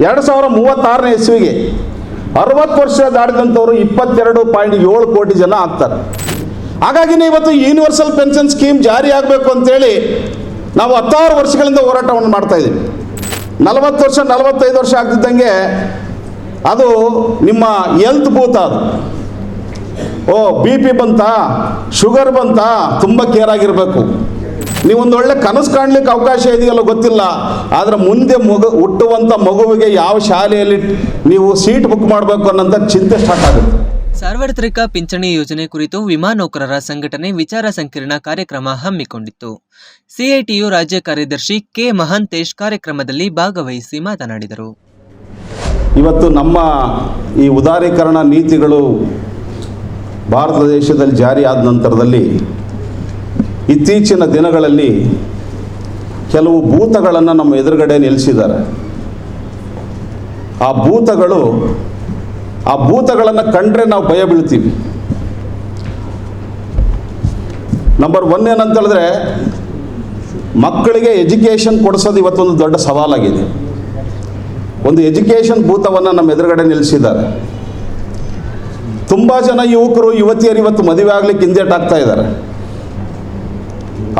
ಎರಡು ಸಾವಿರ ಮೂವತ್ತಾರನೇ ಇಸ್ವಿಗೆ ಅರವತ್ತು ವರ್ಷ ದಾಟಿದಂಥವ್ರು ಇಪ್ಪತ್ತೆರಡು ಪಾಯಿಂಟ್ ಏಳು ಕೋಟಿ ಜನ ಆಗ್ತಾರೆ. ಹಾಗಾಗಿನೇ ಇವತ್ತು ಯೂನಿವರ್ಸಲ್ ಪೆನ್ಷನ್ ಸ್ಕೀಮ್ ಜಾರಿ ಆಗಬೇಕು ಅಂತೇಳಿ ನಾವು ಹತ್ತಾರು ವರ್ಷಗಳಿಂದ ಹೋರಾಟವನ್ನು ಮಾಡ್ತಾ ಇದ್ದೀವಿ. ನಲವತ್ತು ವರ್ಷ, ನಲವತ್ತೈದು ವರ್ಷ ಆಗ್ತಿದ್ದಂಗೆ ಅದು ನಿಮ್ಮ ಎಲ್ತ್ ಬೂತ್ ಅದು. ಓ ಬಿ ಪಿ ಬಂತಾ ಶುಗರ್ ಬಂತಾ, ತುಂಬ ಕೇರ್ ಆಗಿರಬೇಕು. ನೀವೊಂದು ಒಳ್ಳೆ ಕನಸು ಕಾಣ್ಲಿಕ್ಕೆ ಅವಕಾಶ ಇದೆಯಲ್ಲ ಗೊತ್ತಿಲ್ಲ. ಆದರೆ ಮುಂದೆ ಮಗು ಹುಟ್ಟುವಂಥ ಮಗುವಿಗೆ ಯಾವ ಶಾಲೆಯಲ್ಲಿ ನೀವು ಸೀಟ್ ಬುಕ್ ಮಾಡಬೇಕು ಅನ್ನೋಂಥ ಚಿಂತೆ ಸ್ಟಾರ್ಟ್ ಆಗುತ್ತೆ. ಸಾರ್ವತ್ರಿಕ ಪಿಂಚಣಿ ಯೋಜನೆ ಕುರಿತು ವಿಮಾ ನೌಕರರ ಸಂಘಟನೆ ವಿಚಾರ ಸಂಕಿರಣ ಕಾರ್ಯಕ್ರಮ ಹಮ್ಮಿಕೊಂಡಿತ್ತು. ಸಿಐಟಿಯು ರಾಜ್ಯ ಕಾರ್ಯದರ್ಶಿ ಕೆ ಮಹಾಂತೇಶ್ ಕಾರ್ಯಕ್ರಮದಲ್ಲಿ ಭಾಗವಹಿಸಿ ಮಾತನಾಡಿದರು. ಇವತ್ತು ನಮ್ಮ ಈ ಉದಾರೀಕರಣ ನೀತಿಗಳು ಭಾರತ ದೇಶದಲ್ಲಿ ಜಾರಿ ಆದ ನಂತರದಲ್ಲಿ ಇತ್ತೀಚಿನ ದಿನಗಳಲ್ಲಿ ಕೆಲವು ಭೂತಗಳನ್ನು ನಮ್ಮ ಎದುರುಗಡೆ ನಿಲ್ಲಿಸಿದ್ದಾರೆ. ಆ ಭೂತಗಳು, ಆ ಭೂತಗಳನ್ನು ಕಂಡ್ರೆ ನಾವು ಭಯ ಬೀಳ್ತೀವಿ. ನಂಬರ್ ಒನ್ ಏನಂತ ಹೇಳಿದ್ರೆ, ಮಕ್ಕಳಿಗೆ ಎಜುಕೇಷನ್ ಕೊಡಿಸೋದು ಇವತ್ತೊಂದು ದೊಡ್ಡ ಸವಾಲಾಗಿದೆ. ಒಂದು ಎಜುಕೇಷನ್ ಭೂತವನ್ನು ನಮ್ಮ ಎದುರುಗಡೆ ನಿಲ್ಲಿಸಿದ್ದಾರೆ. ತುಂಬ ಜನ ಯುವಕರು, ಯುವತಿಯರು ಇವತ್ತು ಮದುವೆ ಆಗ್ಲಿಕ್ಕೆ ಹಿಂದೇಟಾಗ್ತಾ ಇದ್ದಾರೆ.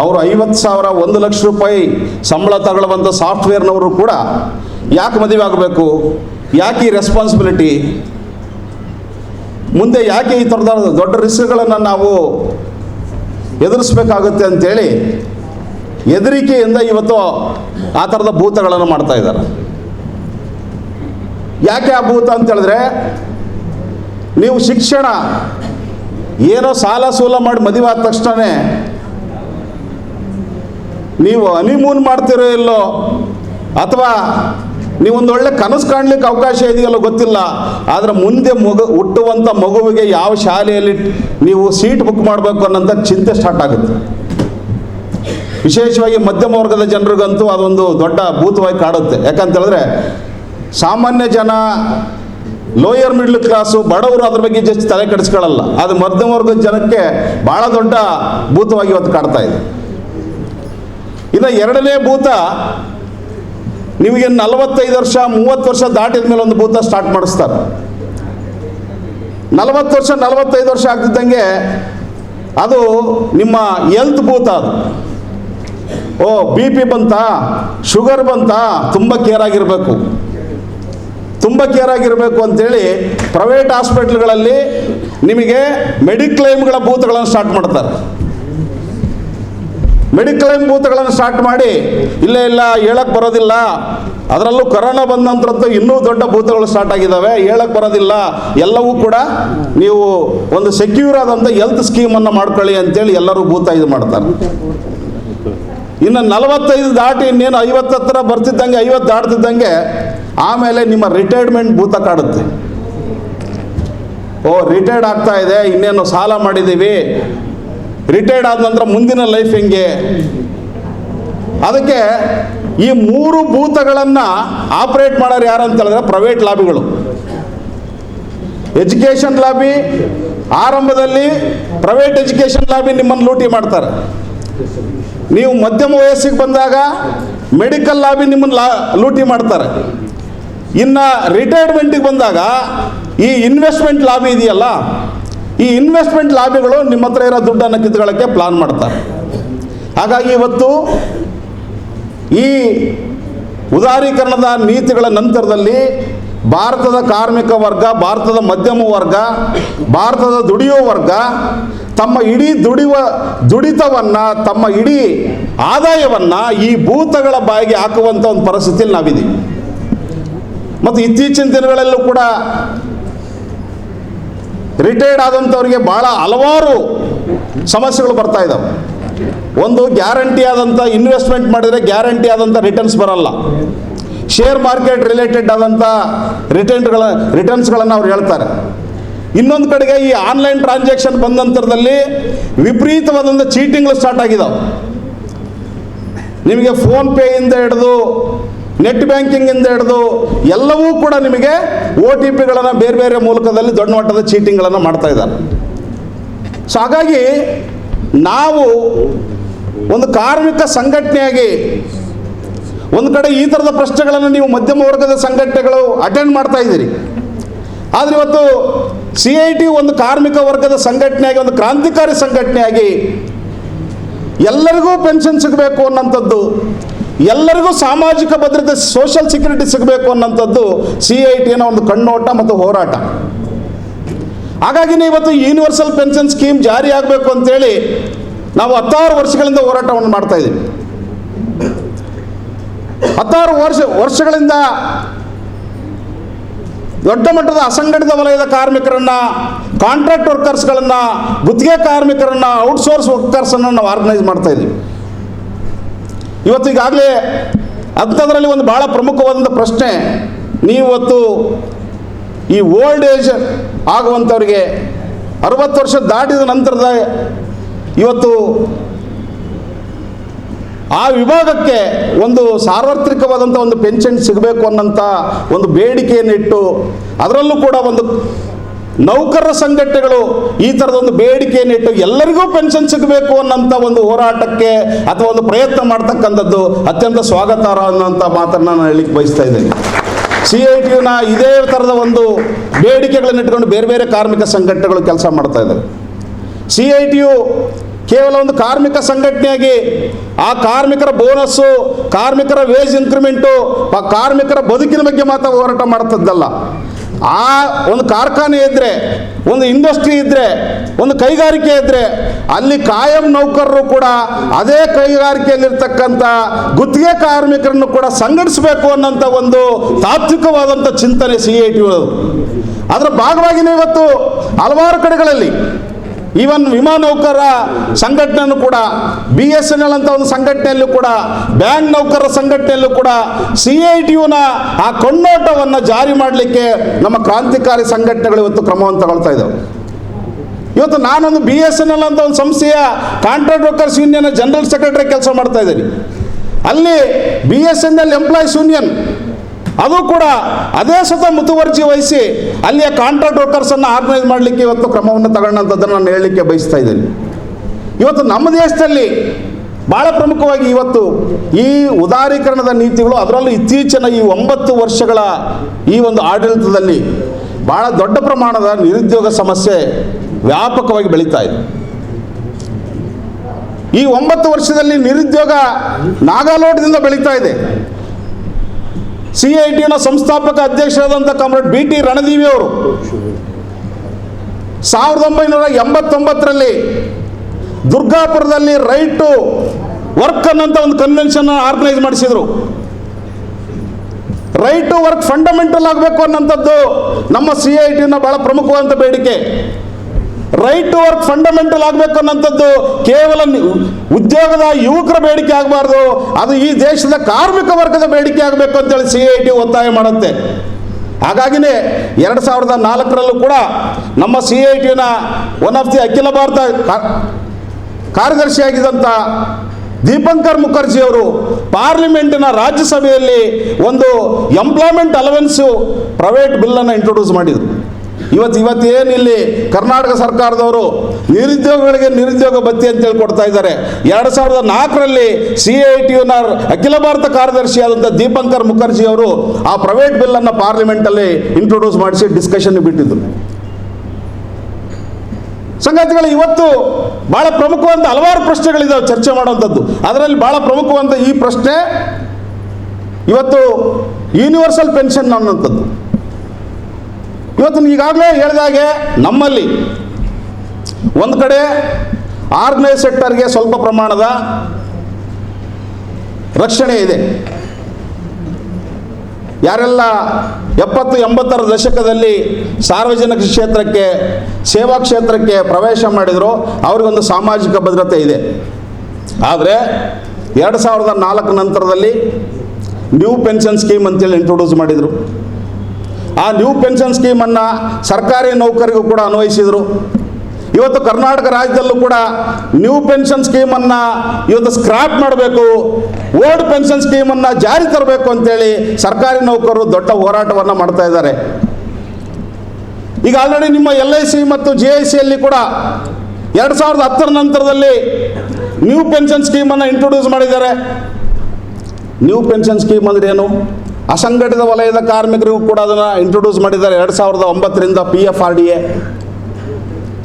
ಅವರು ಐವತ್ತು ಸಾವಿರ, ಒಂದು ಲಕ್ಷ ರೂಪಾಯಿ ಸಂಬಳ ತಗೊಳ್ಳುವಂಥ ಸಾಫ್ಟ್ವೇರ್ನವರು ಕೂಡ ಯಾಕೆ ಮದುವೆ ಆಗಬೇಕು? ಯಾಕೆ ಈ ರೆಸ್ಪಾನ್ಸಿಬಿಲಿಟಿ ಮುಂದೆ ಯಾಕೆ ಈ ಥರದ ದೊಡ್ಡ ರಿಸ್ಕ್ಗಳನ್ನು ನಾವು ಎದುರಿಸ್ಬೇಕಾಗುತ್ತೆ ಅಂತೇಳಿ ಹೆದರಿಕೆಯಿಂದ ಇವತ್ತು ಆ ಥರದ ಭೂತಗಳನ್ನು ಮಾಡ್ತಾ ಇದ್ದಾರೆ. ಯಾಕೆ ಆ ಭೂತ ಅಂತ ಹೇಳಿದ್ರೆ ನೀವು ಶಿಕ್ಷಣ, ಏನೋ ಸಾಲ ಸೂಲ ಮಾಡಿ ಮದುವೆ ಆದ ತಕ್ಷಣವೇ ನೀವು ಹನಿಮೂನ್ ಮಾಡ್ತಿರೋ ಇಲ್ಲೋ? ಅಥವಾ ನೀವೊಂದು ಒಳ್ಳೆ ಕನಸು ಕಾಣ್ಲಿಕ್ಕೆ ಅವಕಾಶ ಇದೆಯಲ್ಲೋ ಗೊತ್ತಿಲ್ಲ. ಆದರೆ ಮುಂದೆ ಮಗು ಹುಟ್ಟುವಂಥ ಮಗುವಿಗೆ ಯಾವ ಶಾಲೆಯಲ್ಲಿ ನೀವು ಸೀಟ್ ಬುಕ್ ಮಾಡಬೇಕು ಅನ್ನೋಂಥ ಚಿಂತೆ ಸ್ಟಾರ್ಟ್ ಆಗುತ್ತೆ. ವಿಶೇಷವಾಗಿ ಮಧ್ಯಮ ವರ್ಗದ ಜನರಿಗಂತೂ ಅದೊಂದು ದೊಡ್ಡ ಭೂತವಾಗಿ ಕಾಡುತ್ತೆ. ಯಾಕಂತ ಹೇಳಿದ್ರೆ ಸಾಮಾನ್ಯ ಜನ ಲೋಯರ್ ಮಿಡ್ಲ್ ಕ್ಲಾಸು ಬಡವರು ಅದ್ರ ಬಗ್ಗೆ ಜಸ್ಟ್ ತಲೆ ಕೆಡಿಸ್ಕೊಳ್ಳಲ್ಲ ಅದು ಮಧ್ಯಮ ವರ್ಗದ ಜನಕ್ಕೆ ಭಾಳ ದೊಡ್ಡ ಭೂತವಾಗಿ ಇವತ್ತು ಕಾಡ್ತಾ ಇದೆ. ಇನ್ನು ಎರಡನೇ ಭೂತ ನಿಮಗೆ ನಲವತ್ತೈದು ವರ್ಷ, ಮೂವತ್ತು ವರ್ಷ ದಾಟಿದ ಮೇಲೆ ಒಂದು ಭೂತ ಸ್ಟಾರ್ಟ್ ಮಾಡಿಸ್ತಾರೆ. ನಲವತ್ತು ವರ್ಷ, ನಲವತ್ತೈದು ವರ್ಷ ಆಗ್ತಿದ್ದಂಗೆ ಅದು ನಿಮ್ಮ ಎಲ್ತ್ ಭೂತ ಅದು. ಓ ಬಿ ಪಿ ಬಂತಾ ಶುಗರ್ ಬಂತಾ, ತುಂಬ ಕೇರ್ ಆಗಿರಬೇಕು. ತುಂಬ ಕೇರ್ ಆಗಿರಬೇಕು ಅಂತೇಳಿ ಪ್ರೈವೇಟ್ ಹಾಸ್ಪಿಟ್ಲ್ಗಳಲ್ಲಿ ನಿಮಗೆ ಮೆಡಿಕ್ಲೇಮ್ಗಳ ಭೂತಗಳನ್ನು ಸ್ಟಾರ್ಟ್ ಮಾಡ್ತಾರೆ. ಮೆಡಿಕ್ಲೈಮ್ ಬೂತ್ಗಳನ್ನು ಸ್ಟಾರ್ಟ್ ಮಾಡಿ, ಇಲ್ಲೇ ಇಲ್ಲ ಹೇಳಕ್ಕೆ ಬರೋದಿಲ್ಲ. ಅದರಲ್ಲೂ ಕೊರೋನಾ ಬಂದ ನಂತರದ್ದು ಇನ್ನೂ ದೊಡ್ಡ ಭೂತಗಳು ಸ್ಟಾರ್ಟ್ ಆಗಿದ್ದಾವೆ ಹೇಳಕ್ಕೆ ಬರೋದಿಲ್ಲ. ಎಲ್ಲವೂ ಕೂಡ ನೀವು ಒಂದು ಸೆಕ್ಯೂರ್ ಆದಂಥ ಹೆಲ್ತ್ ಸ್ಕೀಮನ್ನು ಮಾಡ್ಕೊಳ್ಳಿ ಅಂತೇಳಿ ಎಲ್ಲರೂ ಭೂತ ಇದು ಮಾಡ್ತಾರೆ. ಇನ್ನು ನಲವತ್ತೈದು ದಾಟಿ ಇನ್ನೇನು ಐವತ್ತು ಹತ್ರ ಬರ್ತಿದ್ದಂಗೆ, ಐವತ್ತು ದಾಟ್ತಿದ್ದಂಗೆ ಆಮೇಲೆ ನಿಮ್ಮ ರಿಟೈರ್ಮೆಂಟ್ ಭೂತ ಕಾಡುತ್ತೆ. ಓ ರಿಟೈರ್ಡ್ ಆಗ್ತಾ ಇದೆ. ಇನ್ನೇನು ಸಾಲ ಮಾಡಿದ್ದೀವಿ. ರಿಟೈರ್ಡ್ ಆದ ನಂತರ ಮುಂದಿನ ಲೈಫ್ ಹೆಂಗೆ? ಅದಕ್ಕೆ ಈ ಮೂರು ಭೂತಗಳನ್ನು ಆಪರೇಟ್ ಮಾಡೋರು ಯಾರು ಅಂತ ಹೇಳಿದ್ರೆ ಪ್ರೈವೇಟ್ ಲಾಬಿಗಳು ಎಜುಕೇಷನ್ ಲಾಬಿ ಆರಂಭದಲ್ಲಿ ಪ್ರೈವೇಟ್ ಎಜುಕೇಷನ್ ಲಾಬಿ ನಿಮ್ಮನ್ನು ಲೂಟಿ ಮಾಡ್ತಾರೆ. ನೀವು ಮಧ್ಯಮ ವಯಸ್ಸಿಗೆ ಬಂದಾಗ ಮೆಡಿಕಲ್ ಲಾಬಿ ನಿಮ್ಮನ್ನು ಲಾ, ಲೂಟಿ ಮಾಡ್ತಾರೆ. ಇನ್ನು ರಿಟೈರ್ಮೆಂಟಿಗೆ ಬಂದಾಗ ಈ ಇನ್ವೆಸ್ಟ್ಮೆಂಟ್ ಲಾಬಿ ಇದೆಯಲ್ಲ ಈ ಇನ್ವೆಸ್ಟ್ಮೆಂಟ್ ಲಾಬಿಗಳು ನಿಮ್ಮ ಹತ್ರ ಇರೋ ದುಡ್ಡನ್ನು ಕಿತ್ಕೊಳ್ಳೋಕ್ಕೆ ಪ್ಲಾನ್ ಮಾಡ್ತಾರೆ. ಹಾಗಾಗಿ ಇವತ್ತು ಈ ಉದಾರೀಕರಣದ ನೀತಿಗಳ ನಂತರದಲ್ಲಿ ಭಾರತದ ಕಾರ್ಮಿಕ ವರ್ಗ, ಭಾರತದ ಮಧ್ಯಮ ವರ್ಗ, ಭಾರತದ ದುಡಿಯೋ ವರ್ಗ ತಮ್ಮ ಇಡೀ ದುಡಿಯುವ, ದುಡಿತವನ್ನು, ತಮ್ಮ ಇಡೀ ಆದಾಯವನ್ನು ಈ ಭೂತಗಳ ಬಾಯಿಗೆ ಹಾಕುವಂಥ ಒಂದು ಪರಿಸ್ಥಿತಿಯಲ್ಲಿ ನಾವಿದ್ದೀವಿ. ಮತ್ತು ಇತ್ತೀಚಿನ ದಿನಗಳಲ್ಲೂ ಕೂಡ ರಿಟೈರ್ಡ್ ಆದಂಥವ್ರಿಗೆ ಭಾಳ ಹಲವಾರು ಸಮಸ್ಯೆಗಳು ಬರ್ತಾ ಇದ್ದಾವೆ ಒಂದು ಗ್ಯಾರಂಟಿ ಆದಂಥ ಇನ್ವೆಸ್ಟ್ಮೆಂಟ್ ಮಾಡಿದರೆ ಗ್ಯಾರಂಟಿ ಆದಂಥ ರಿಟರ್ನ್ಸ್ ಬರಲ್ಲ. ಶೇರ್ ಮಾರ್ಕೆಟ್ ರಿಲೇಟೆಡ್ ಆದಂಥ ರಿಟರ್ನ್ಗಳ ರಿಟರ್ನ್ಸ್ಗಳನ್ನು ಅವ್ರು ಹೇಳ್ತಾರೆ. ಇನ್ನೊಂದು ಕಡೆಗೆ ಈ ಆನ್ಲೈನ್ ಟ್ರಾನ್ಸಾಕ್ಷನ್ ಬಂದ ವಿಪರೀತವಾದಂಥ ಚೀಟಿಂಗ್ಗಳು ಸ್ಟಾರ್ಟ್ ಆಗಿದಾವೆ. ನಿಮಗೆ ಫೋನ್ಪೇಯಿಂದ ಹಿಡಿದು ನೆಟ್ ಬ್ಯಾಂಕಿಂಗಿಂದ ಹಿಡಿದು ಎಲ್ಲವೂ ಕೂಡ ನಿಮಗೆ ಒ ಟಿ ಪಿಗಳನ್ನು ಬೇರೆ ಬೇರೆ ಮೂಲಕದಲ್ಲಿ ದೊಡ್ಡ ಮಟ್ಟದ ಚೀಟಿಂಗ್ಗಳನ್ನು ಮಾಡ್ತಾ ಇದ್ದಾರೆ. ಸೊ ಹಾಗಾಗಿ ನಾವು ಒಂದು ಕಾರ್ಮಿಕ ಸಂಘಟನೆಯಾಗಿ ಒಂದು ಕಡೆ ಈ ಥರದ ಪ್ರಶ್ನೆಗಳನ್ನು ನೀವು ಮಧ್ಯಮ ವರ್ಗದ ಸಂಘಟನೆಗಳು ಅಟೆಂಡ್ ಮಾಡ್ತಾ ಇದ್ದೀರಿ. ಆದರೆ ಇವತ್ತು ಸಿ ಐ ಟಿ ಒಂದು ಕಾರ್ಮಿಕ ವರ್ಗದ ಸಂಘಟನೆಯಾಗಿ, ಒಂದು ಕ್ರಾಂತಿಕಾರಿ ಸಂಘಟನೆಯಾಗಿ ಎಲ್ಲರಿಗೂ ಪೆನ್ಷನ್ ಸಿಗಬೇಕು ಅನ್ನೋಂಥದ್ದು ಎಲ್ಲರಿಗೂ ಸಾಮಾಜಿಕ ಭದ್ರತೆ ಸೋಷಿಯಲ್ ಸೆಕ್ಯೂರಿಟಿ ಸಿಗಬೇಕು ಅನ್ನೋಂಥದ್ದು ಸಿ ಐ ಟಿನ ಒಂದು ಕಣ್ಣೋಟ ಮತ್ತು ಹೋರಾಟ. ಹಾಗಾಗಿನೇ ಇವತ್ತು ಯೂನಿವರ್ಸಲ್ ಪೆನ್ಷನ್ ಸ್ಕೀಮ್ ಜಾರಿ ಆಗಬೇಕು ಅಂತೇಳಿ ನಾವು ಹತ್ತಾರು ವರ್ಷಗಳಿಂದ ಹೋರಾಟವನ್ನು ಮಾಡ್ತಾ ಇದ್ದೀವಿ. ಹತ್ತಾರು ವರ್ಷ, ವರ್ಷಗಳಿಂದ ದೊಡ್ಡ ಮಟ್ಟದ ಅಸಂಘಟಿತ ವಲಯದ ಕಾರ್ಮಿಕರನ್ನ ಕಾಂಟ್ರಾಕ್ಟ್ ವರ್ಕರ್ಸ್ಗಳನ್ನು ಗುತ್ತಿಗೆ ಕಾರ್ಮಿಕರನ್ನ ಔಟ್ಸೋರ್ಸ್ ವರ್ಕರ್ಸನ್ನು ನಾವು ಆರ್ಗನೈಸ್ ಮಾಡ್ತಾ ಇದ್ದೀವಿ. ಇವತ್ತು ಈಗಾಗಲೇ ಅಂಥದ್ರಲ್ಲಿ ಒಂದು ಭಾಳ ಪ್ರಮುಖವಾದಂಥ ಪ್ರಶ್ನೆ ನೀವತ್ತು ಈ ಓಲ್ಡ್ ಏಜ್ ಆಗುವಂಥವ್ರಿಗೆ ಅರವತ್ತು ವರ್ಷ ದಾಟಿದ ನಂತರದ ಇವತ್ತು ಆ ವಿಭಾಗಕ್ಕೆ ಒಂದು ಸಾರ್ವತ್ರಿಕವಾದಂಥ ಒಂದು ಪೆನ್ಷನ್ ಸಿಗಬೇಕು ಅನ್ನೋಂಥ ಒಂದು ಬೇಡಿಕೆಯನ್ನಿಟ್ಟು ಅದರಲ್ಲೂ ಕೂಡ ಒಂದು ನೌಕರರ ಸಂಘಟನೆಗಳು ಈ ಥರದ ಒಂದು ಬೇಡಿಕೆಯನ್ನಿಟ್ಟು ಎಲ್ಲರಿಗೂ ಪೆನ್ಷನ್ ಸಿಗಬೇಕು ಅನ್ನೋಂಥ ಒಂದು ಹೋರಾಟಕ್ಕೆ ಅಥವಾ ಒಂದು ಪ್ರಯತ್ನ ಮಾಡ್ತಕ್ಕಂಥದ್ದು ಅತ್ಯಂತ ಸ್ವಾಗತಾರ್ಹ ಅನ್ನೋಂಥ ಮಾತನ್ನು ನಾನು ಹೇಳಲಿಕ್ಕೆ ಬಯಸ್ತಾ ಇದ್ದೇನೆ. ಸಿ ಐ ಟಿನ ಇದೇ ಥರದ ಒಂದು ಬೇಡಿಕೆಗಳನ್ನು ಇಟ್ಕೊಂಡು ಬೇರೆ ಬೇರೆ ಕಾರ್ಮಿಕ ಸಂಘಟನೆಗಳು ಕೆಲಸ ಮಾಡ್ತಾ ಇದ್ದಾರೆ. ಸಿ ಐ ಟಿಯು ಕೇವಲ ಒಂದು ಕಾರ್ಮಿಕ ಸಂಘಟನೆಯಾಗಿ ಆ ಕಾರ್ಮಿಕರ ಬೋನಸ್ಸು, ಕಾರ್ಮಿಕರ ವೇಜ್ ಇನ್ಕ್ರಿಮೆಂಟು ಆ ಕಾರ್ಮಿಕರ ಬದುಕಿನ ಬಗ್ಗೆ ಮಾತ್ರ ಹೋರಾಟ ಮಾಡ್ತದ್ದಲ್ಲ. ಆ ಒಂದು ಕಾರ್ಖಾನೆ ಇದ್ದರೆ ಒಂದು ಇಂಡಸ್ಟ್ರಿ ಇದ್ದರೆ ಒಂದು ಕೈಗಾರಿಕೆ ಇದ್ದರೆ ಅಲ್ಲಿ ಕಾಯಂ ನೌಕರರು ಕೂಡ ಅದೇ ಕೈಗಾರಿಕೆಯಲ್ಲಿರ್ತಕ್ಕಂಥ ಗುತ್ತಿಗೆ ಕಾರ್ಮಿಕರನ್ನು ಕೂಡ ಸಂಘಟಿಸಬೇಕು ಅನ್ನೋಂಥ ಒಂದು ತಾತ್ವಿಕವಾದಂಥ ಚಿಂತನೆ ಸಿ ಐ ಟಿ ಅದರ ಭಾಗವಾಗಿನೇ ಇವತ್ತು ಹಲವಾರು ಕಡೆಗಳಲ್ಲಿ ಈವನ್ ವಿಮಾ ನೌಕರರ ಸಂಘಟನೆಯನ್ನು ಕೂಡ ಬಿ ಎಸ್ ಎನ್ ಎಲ್ ಅಂತ ಒಂದು ಸಂಘಟನೆಯಲ್ಲೂ ಕೂಡ, ಬ್ಯಾಂಕ್ ನೌಕರರ ಸಂಘಟನೆಯಲ್ಲೂ ಕೂಡ ಸಿ ಐ ಟಿ ಯುನ ಆ ಕಣ್ಣೋಟವನ್ನು ಜಾರಿ ಮಾಡಲಿಕ್ಕೆ ನಮ್ಮ ಕ್ರಾಂತಿಕಾರಿ ಸಂಘಟನೆಗಳು ಇವತ್ತು ಕ್ರಮವನ್ನು ತಗೊಳ್ತಾ ಇದ್ದಾವೆ ಇವತ್ತು ನಾನೊಂದು ಬಿ ಎಸ್ ಎನ್ ಎಲ್ ಅಂತ ಒಂದು ಸಂಸ್ಥೆಯ contract workers union general secretary ಕೆಲಸ ಮಾಡ್ತಾ ಇದ್ದೀನಿ. ಅಲ್ಲಿ B S N L employees union ಅದು ಕೂಡ ಅದೇ ಸ್ವತಃ ಮುತುವರ್ಜಿ ವಹಿಸಿ ಅಲ್ಲಿಯ ಕಾಂಟ್ರಾಕ್ಟ್ ವರ್ಕರ್ಸನ್ನು ಆರ್ಗನೈಸ್ ಮಾಡಲಿಕ್ಕೆ ಇವತ್ತು ಕ್ರಮವನ್ನು ತಗೊಂಡಂಥದ್ದನ್ನು ನಾನು ಹೇಳಲಿಕ್ಕೆ ಬಯಸ್ತಾ ಇದ್ದೇನೆ. ಇವತ್ತು ನಮ್ಮ ದೇಶದಲ್ಲಿ ಭಾಳ ಪ್ರಮುಖವಾಗಿ ಇವತ್ತು ಈ ಉದಾರೀಕರಣದ ನೀತಿಗಳು ಅದರಲ್ಲೂ ಇತ್ತೀಚಿನ ಈ ಒಂಬತ್ತು ವರ್ಷಗಳ ಈ ಒಂದು ಆಡಳಿತದಲ್ಲಿ ಭಾಳ ದೊಡ್ಡ ಪ್ರಮಾಣದ ನಿರುದ್ಯೋಗ ಸಮಸ್ಯೆ ವ್ಯಾಪಕವಾಗಿ ಬೆಳೀತಾ ಇದೆ. ಈ ಒಂಬತ್ತು ವರ್ಷದಲ್ಲಿ ನಿರುದ್ಯೋಗ ನಾಗಾಲೋಟದಿಂದ ಬೆಳೀತಾ ಇದೆ. ಸಿ ಐ ಟಿನ ಸಂಸ್ಥಾಪಕ ಅಧ್ಯಕ್ಷರಾದಂಥ ಕಾಮ್ರೇಡ್ ಬಿ ಟಿ ರಣದೀವಿ ಅವರು ಸಾವಿರದ ಒಂಬೈನೂರ ಎಂಬತ್ತೊಂಬತ್ತರಲ್ಲಿ ದುರ್ಗಾಪುರದಲ್ಲಿ ರೈಟ್ ಟು ವರ್ಕ್ ಅನ್ನೋಂಥ ಒಂದು ಕನ್ವೆನ್ಷನ್ ಆರ್ಗನೈಸ್ ಮಾಡಿಸಿದರು. ರೈಟ್ ಟು ವರ್ಕ್ ಫಂಡಮೆಂಟಲ್ ಆಗಬೇಕು ಅನ್ನೋಂಥದ್ದು ನಮ್ಮ ಸಿ ಐ ಟಿನ ಭಾಳ ಪ್ರಮುಖವಾದಂಥ ಬೇಡಿಕೆ. ರೈಟ್ ಟು ವರ್ಕ್ ಫಂಡಮೆಂಟಲ್ ಆಗಬೇಕು ಅನ್ನೋಂಥದ್ದು ಕೇವಲ ಉದ್ಯೋಗದ ಯುವಕರ ಬೇಡಿಕೆ ಆಗಬಾರ್ದು. ಅದು ಈ ದೇಶದ ಕಾರ್ಮಿಕ ವರ್ಗದ ಬೇಡಿಕೆ ಆಗಬೇಕು ಅಂತೇಳಿ ಸಿ ಐ ಟಿ ಒತ್ತಾಯ ಮಾಡುತ್ತೆ. ಹಾಗಾಗಿನೇ ಎರಡು ಸಾವಿರದ ನಾಲ್ಕರಲ್ಲೂ ಕೂಡ ನಮ್ಮ ಸಿ ಐ ಟಿನ ಒನ್ ಆಫ್ ದಿ ಅಖಿಲ ಭಾರತ ಕಾರ್ಯದರ್ಶಿಯಾಗಿದ್ದಂಥ ದೀಪಂಕರ್ ಮುಖರ್ಜಿ ಅವರು ಪಾರ್ಲಿಮೆಂಟಿನ ರಾಜ್ಯಸಭೆಯಲ್ಲಿ ಒಂದು ಎಂಪ್ಲಾಯ್ಮೆಂಟ್ ಅಲವೆನ್ಸು ಪ್ರೈವೇಟ್ ಬಿಲ್ಲನ್ನು ಇಂಟ್ರೊಡ್ಯೂಸ್ ಮಾಡಿದರು. ಇವತ್ತು ಇವತ್ತು ಇಲ್ಲಿ ಕರ್ನಾಟಕ ಸರ್ಕಾರದವರು ನಿರುದ್ಯೋಗಿಗಳಿಗೆ ನಿರುದ್ಯೋಗ ಅಂತ ಹೇಳಿ ಕೊಡ್ತಾ ಇದ್ದಾರೆ. ಎರಡು ಸಾವಿರದ ನಾಲ್ಕರಲ್ಲಿ ಸಿ ಐ ಟಿ ಯುನ ಅಖಿಲ ಭಾರತ ಕಾರ್ಯದರ್ಶಿ ಕಾರ್ಯದರ್ಶಿಯಾದಂಥ ದೀಪಂಕರ್ ಮುಖರ್ಜಿ ಅವರು ಆ ಪ್ರೈವೇಟ್ ಬಿಲ್ಲನ್ನು ಪಾರ್ಲಿಮೆಂಟಲ್ಲಿ ಇಂಟ್ರೊಡ್ಯೂಸ್ ಮಾಡಿಸಿ ಡಿಸ್ಕಷನ್ ಬಿಟ್ಟಿದ್ದರು ಸಂಗತಿಗಳು ಇವತ್ತು ಬಹಳ ಪ್ರಮುಖವಾದ ಹಲವಾರು ಪ್ರಶ್ನೆಗಳಿದ್ದಾವೆ ಚರ್ಚೆ ಮಾಡುವಂಥದ್ದು ಅದರಲ್ಲಿ ಬಹಳ ಪ್ರಮುಖವಾದ ಈ ಪ್ರಶ್ನೆ ಇವತ್ತು ಯೂನಿವರ್ಸಲ್ ಪೆನ್ಷನ್ ಅನ್ನೋಂಥದ್ದು ಇವತ್ತು ಈಗಾಗಲೇ ಹೇಳಿದಾಗೆ ನಮ್ಮಲ್ಲಿ ಒಂದು ಕಡೆ ಆರ್ಗನೈಸ್ ಸೆಕ್ಟರ್ಗೆ ಸ್ವಲ್ಪ ಪ್ರಮಾಣದ ರಕ್ಷಣೆ ಇದೆ. ಯಾರೆಲ್ಲ ಎಪ್ಪತ್ತು, ಎಂಬತ್ತರ ದಶಕದಲ್ಲಿ ಸಾರ್ವಜನಿಕ ಕ್ಷೇತ್ರಕ್ಕೆ, ಸೇವಾ ಕ್ಷೇತ್ರಕ್ಕೆ ಪ್ರವೇಶ ಮಾಡಿದ್ರು ಅವ್ರಿಗೊಂದು ಸಾಮಾಜಿಕ ಭದ್ರತೆ ಇದೆ. ಆದರೆ ಎರಡು ಸಾವಿರದ ನಾಲ್ಕು ನಂತರದಲ್ಲಿ ನ್ಯೂ ಪೆನ್ಷನ್ ಸ್ಕೀಮ್ ಅಂತೇಳಿ ಇಂಟ್ರೊಡ್ಯೂಸ್ ಮಾಡಿದರು. ಆ ನ್ಯೂ ಪೆನ್ಷನ್ ಸ್ಕೀಮನ್ನು ಸರ್ಕಾರಿ ನೌಕರಿಗೂ ಕೂಡ ಅನ್ವಯಿಸಿದರು. ಇವತ್ತು ಕರ್ನಾಟಕ ರಾಜ್ಯದಲ್ಲೂ ಕೂಡ ನ್ಯೂ ಪೆನ್ಷನ್ ಸ್ಕೀಮನ್ನು ಇವತ್ತು ಸ್ಕ್ರಾಪ್ ಮಾಡಬೇಕು ಓಲ್ಡ್ ಪೆನ್ಷನ್ ಸ್ಕೀಮನ್ನು ಜಾರಿ ತರಬೇಕು ಅಂತೇಳಿ ಸರ್ಕಾರಿ ನೌಕರರು ದೊಡ್ಡ ಹೋರಾಟವನ್ನು ಮಾಡ್ತಾ ಇದ್ದಾರೆ. ಈಗ ಆಲ್ರೆಡಿ ನಿಮ್ಮ ಎಲ್ ಐ ಸಿ ಮತ್ತು ಜಿ ಐ ಸಿಯಲ್ಲಿ ಕೂಡ ಎರಡು ಸಾವಿರದ ಹತ್ತರ ನಂತರದಲ್ಲಿ ನ್ಯೂ ಪೆನ್ಷನ್ ಸ್ಕೀಮನ್ನು ಇಂಟ್ರೊಡ್ಯೂಸ್ ಮಾಡಿದ್ದಾರೆ. ನ್ಯೂ ಪೆನ್ಷನ್ ಸ್ಕೀಮ್ ಅಂದ್ರೆ ಏನು? ಅಸಂಘಟಿತ ವಲಯದ ಕಾರ್ಮಿಕರಿಗೂ ಕೂಡ ಅದನ್ನು ಇಂಟ್ರೊಡ್ಯೂಸ್ ಮಾಡಿದ್ದಾರೆ. ಎರಡು ಸಾವಿರದ ಒಂಬತ್ತರಿಂದ P F R D A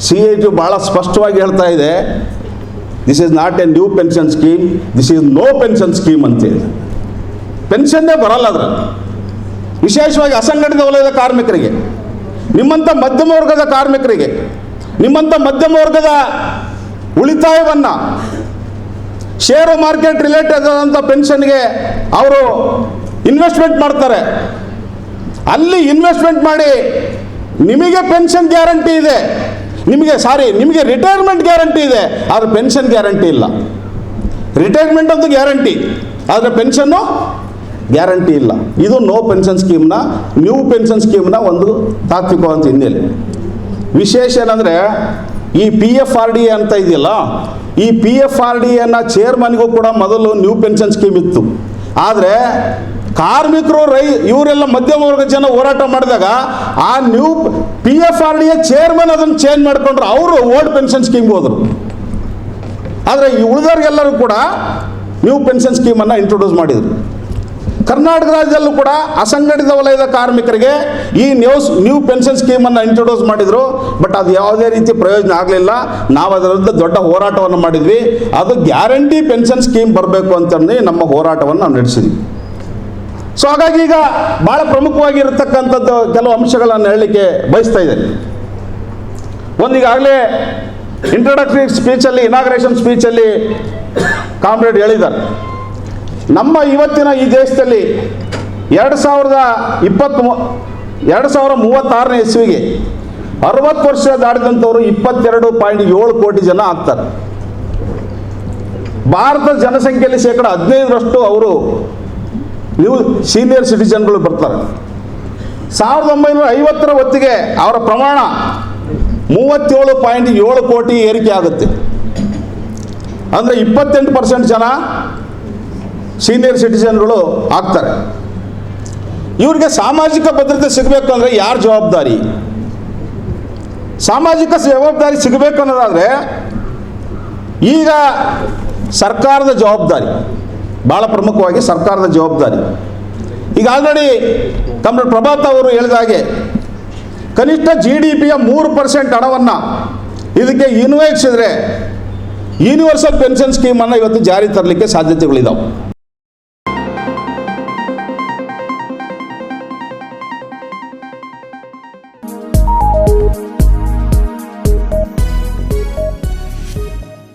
C A ಭಾಳ ಸ್ಪಷ್ಟವಾಗಿ ಹೇಳ್ತಾ ಇದೆ. This is not a new pension scheme this is no pension scheme ಅಂತೇಳಿ ಪೆನ್ಷನ್ನೇ ಬರಲ್ಲ ಅದ್ರ ವಿಶೇಷವಾಗಿ ಅಸಂಘಟಿತ ವಲಯದ ಕಾರ್ಮಿಕರಿಗೆ ನಿಮ್ಮಂಥ ಮಧ್ಯಮ ವರ್ಗದ ಕಾರ್ಮಿಕರಿಗೆ ನಿಮ್ಮಂಥ ಮಧ್ಯಮ ವರ್ಗದ ಉಳಿತಾಯವನ್ನು ಶೇರು ಮಾರ್ಕೆಟ್ ರಿಲೇಟೆಡ್ ಆದಂಥ ಪೆನ್ಷನ್ಗೆ ಅವರು ಇನ್ವೆಸ್ಟ್ಮೆಂಟ್ ಮಾಡ್ತಾರೆ. ಅಲ್ಲಿ ಇನ್ವೆಸ್ಟ್ಮೆಂಟ್ ಮಾಡಿ ನಿಮಗೆ ಪೆನ್ಷನ್ ಗ್ಯಾರಂಟಿ ಇದೆ. ನಿಮಗೆ, ಸಾರಿ, ನಿಮಗೆ ರಿಟೈರ್ಮೆಂಟ್ ಗ್ಯಾರಂಟಿ ಇದೆ, ಆದರೆ ಪೆನ್ಷನ್ ಗ್ಯಾರಂಟಿ ಇಲ್ಲ. ರಿಟೈರ್ಮೆಂಟ್ ಅಂತೂ ಗ್ಯಾರಂಟಿ, ಆದರೆ ಪೆನ್ಷನ್ನು ಗ್ಯಾರಂಟಿ ಇಲ್ಲ. ಇದು ನೋ ಪೆನ್ಷನ್ ಸ್ಕೀಮ್ನ ನ್ಯೂ ಪೆನ್ಷನ್ ಸ್ಕೀಮ್ನ ಒಂದು ತಾತ್ವಿಕವಾದ ಹಿನ್ನೆಲೆ. ವಿಶೇಷ ಏನಂದರೆ, ಈ P F R D A ಅಂತ ಇದೆಯಲ್ಲ, ಈ ಪಿ ಎಫ್ ಆರ್ ಡಿ ಎನ ಚೇರ್ಮನ್ಗೂ ಕೂಡ ಮೊದಲು ನ್ಯೂ ಪೆನ್ಷನ್ ಸ್ಕೀಮ್ ಇತ್ತು. ಆದರೆ ಕಾರ್ಮಿಕರು, ರೈ, ಇವರೆಲ್ಲ ಮಧ್ಯಮ ವರ್ಗ ಜನ ಹೋರಾಟ ಮಾಡಿದಾಗ ಆ new P F R D chairman ಅದನ್ನು ಚೇಂಜ್ ಮಾಡಿಕೊಂಡ್ರು. ಅವರು ಓಲ್ಡ್ ಪೆನ್ಷನ್ ಸ್ಕೀಮ್ ಹೋದರು. ಆದರೆ ಈ ಉಳಿದವ್ರಿಗೆಲ್ಲರೂ ಕೂಡ ನ್ಯೂ ಪೆನ್ಷನ್ ಸ್ಕೀಮನ್ನು ಇಂಟ್ರೊಡ್ಯೂಸ್ ಮಾಡಿದರು. ಕರ್ನಾಟಕ ರಾಜ್ಯದಲ್ಲೂ ಕೂಡ ಅಸಂಘಟಿತ ವಲಯದ ಕಾರ್ಮಿಕರಿಗೆ ಈ ನ್ಯೂಸ್ ನ್ಯೂ ಪೆನ್ಷನ್ ಸ್ಕೀಮನ್ನು ಇಂಟ್ರೊಡ್ಯೂಸ್ ಮಾಡಿದರು. ಬಟ್ ಅದು ಯಾವುದೇ ರೀತಿ ಪ್ರಯೋಜನ ಆಗಲಿಲ್ಲ. ನಾವು ಅದರ ದೊಡ್ಡ ಹೋರಾಟವನ್ನು ಮಾಡಿದ್ವಿ. ಅದು ಗ್ಯಾರಂಟಿ ಪೆನ್ಷನ್ ಸ್ಕೀಮ್ ಬರಬೇಕು ಅಂತಂದು ನಮ್ಮ ಹೋರಾಟವನ್ನು ನಾವು ನಡೆಸಿದ್ವಿ. ಸೊ ಹಾಗಾಗಿ ಈಗ ಭಾಳ ಪ್ರಮುಖವಾಗಿರತಕ್ಕಂಥದ್ದು ಕೆಲವು ಅಂಶಗಳನ್ನು ಹೇಳಲಿಕ್ಕೆ ಬಯಸ್ತಾ ಇದ್ದೇನೆ. ಒಂದು ಈಗಾಗಲೇ ಇಂಟ್ರೊಡಕ್ಟರಿ ಸ್ಪೀಚಲ್ಲಿ ಇನಾಗ್ರೇಷನ್ ಸ್ಪೀಚಲ್ಲಿ ಕಾಮ್ರೇಡ್ ಹೇಳಿದ್ದಾರೆ. ನಮ್ಮ ಇವತ್ತಿನ ಈ ದೇಶದಲ್ಲಿ ಎರಡು ಸಾವಿರದ ಇಪ್ಪತ್ತು ಎರಡು ಸಾವಿರ ಮೂವತ್ತಾರನೇ ಇಸ್ವಿಗೆ ಅರವತ್ತು ವರ್ಷ ದಾಟಿದಂಥವ್ರು ಇಪ್ಪತ್ತೆರಡು ಪಾಯಿಂಟ್ ಏಳು ಕೋಟಿ ಜನ ಆಗ್ತಾರೆ. ಭಾರತದ ಜನಸಂಖ್ಯೆಯಲ್ಲಿ ಶೇಕಡ ಹದಿನೈದರಷ್ಟು ಅವರು ನೀವು ಸೀನಿಯರ್ ಸಿಟಿಜನ್ಗಳು ಬರ್ತಾರೆ. ಸಾವಿರದ ಒಂಬೈನೂರ ಐವತ್ತರ ಹೊತ್ತಿಗೆ ಅವರ ಪ್ರಮಾಣ ಮೂವತ್ತೇಳು ಪಾಯಿಂಟ್ ಏಳು ಕೋಟಿ ಏರಿಕೆ ಆಗುತ್ತೆ. ಅಂದರೆ ಇಪ್ಪತ್ತೆಂಟು ಪರ್ಸೆಂಟ್ ಜನ ಸೀನಿಯರ್ ಸಿಟಿಜನ್ಗಳು ಆಗ್ತಾರೆ. ಇವರಿಗೆ ಸಾಮಾಜಿಕ ಭದ್ರತೆ ಸಿಗಬೇಕು ಅಂದರೆ ಯಾರ ಜವಾಬ್ದಾರಿ? ಸಾಮಾಜಿಕ ಜವಾಬ್ದಾರಿ ಸಿಗಬೇಕು ಅನ್ನೋದಾದರೆ ಈಗ ಸರ್ಕಾರದ ಜವಾಬ್ದಾರಿ. ಭಾಳ ಪ್ರಮುಖವಾಗಿ ಸರ್ಕಾರದ ಜವಾಬ್ದಾರಿ. ಈಗ ಆಲ್ರೆಡಿ ತಮ್ಮ ಪ್ರಭಾತ್ ಅವರು ಹೇಳಿದ ಹಾಗೆ, ಕನಿಷ್ಠ ಜಿ ಡಿ ಪಿಯ ಮೂರು ಪರ್ಸೆಂಟ್ ಹಣವನ್ನು ಇದಕ್ಕೆ ಇನ್ವೆಕ್ಸಿದ್ರೆ ಯೂನಿವರ್ಸಲ್ ಪೆನ್ಷನ್ ಸ್ಕೀಮನ್ನು ಇವತ್ತು ಜಾರಿ ತರಲಿಕ್ಕೆ ಸಾಧ್ಯತೆಗಳಿದ್ದಾವೆ